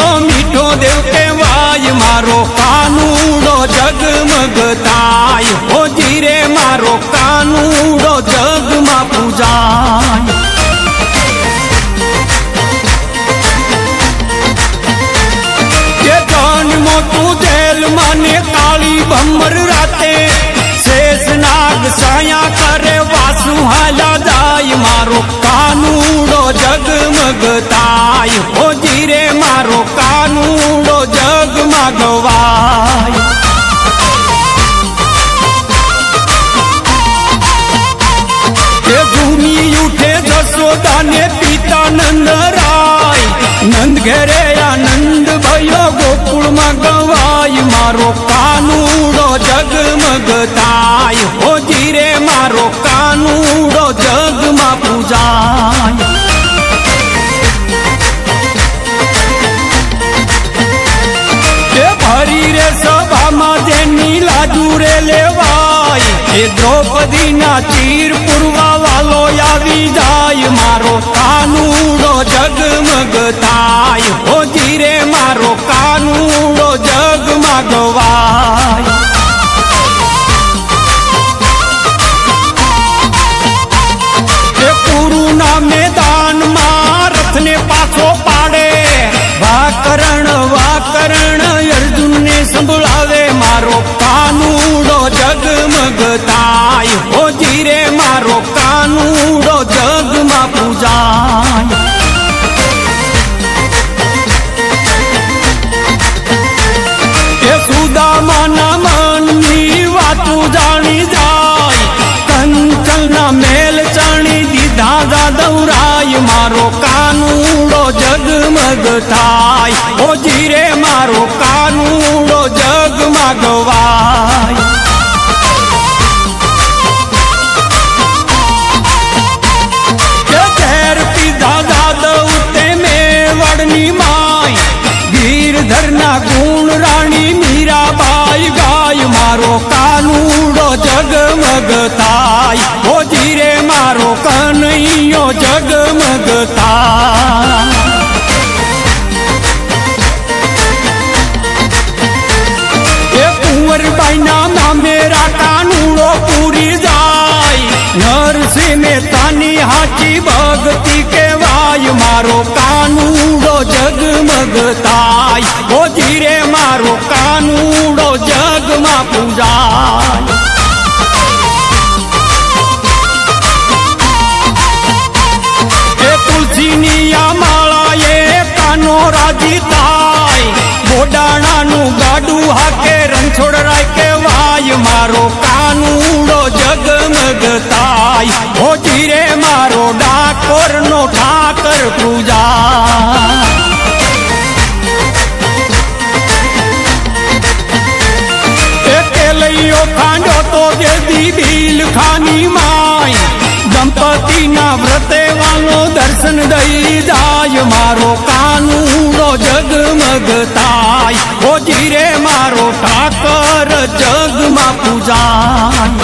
તો મીઠો દેવ કહેવાય, મારો કાનુડો જગમગતાય. હો જીરે, મારો કાનુડો જગમાં પૂજાય. મોટું જેલ મને કાળી ભમર રાતે, શેષ નાગ સાયા કરે જાય, મારો કાનુડો જગમગતાય. હો જગમાં ગવાય કે જૂની ઉઠે જશોદાને પિતા નંદ રાય નંદ ઘેરે આનંદ ભયો ગોકુળમાં ગવાય. મારો કાનુડો જગમગ થાય હોજી રે મારો કાનુડો જગમાં પૂજાય. જેની લાજુ લેવાય, એ દ્રૌપદીના ચીર પૂરવા વાલો આવી જાય. મારો કાનુડો જગમગ થાય ઓ રે મારો કાનુડો જગમાં પૂજાય કે સુદામાના મનની વાતું જાણી જાય કંચલના મેલ ચણી દીધા જાદવરાય મારો કાનુડો જગમગ થાય ઓ જીરે મારો કાનુડો જગમાં રાણી મીરાબાઈ ગાય, મારો કાનુડો જગમગ થાય હોજી રે મારો કનૈયો જગમગ થાય એ કુંવરબાઈના નામે કાનુડો પૂરી જાય. નરસિંહ મહેતાની હાચી ભગતી કેવાય મારો કાનુડો જગમગ થાય મારો જગમાં પૂજાય. એ તુલસીની આ માળા એ કાનો રાજી થાય. બોડાણાનું ગાડું હાકે, રણછોડ રાય કેવાય મારો કાનુડો જગમગતાય ભોજીરે મારો ડાકોર નો ઠાકર પૂજા જે દીદી ખાની માય. દંપતીના વ્રતે વાલો દર્શન દઈ જાય. મારો કાનુડો જગમગ થાય. હોજી રે મારો ઠાકર જગમાં પૂજાય.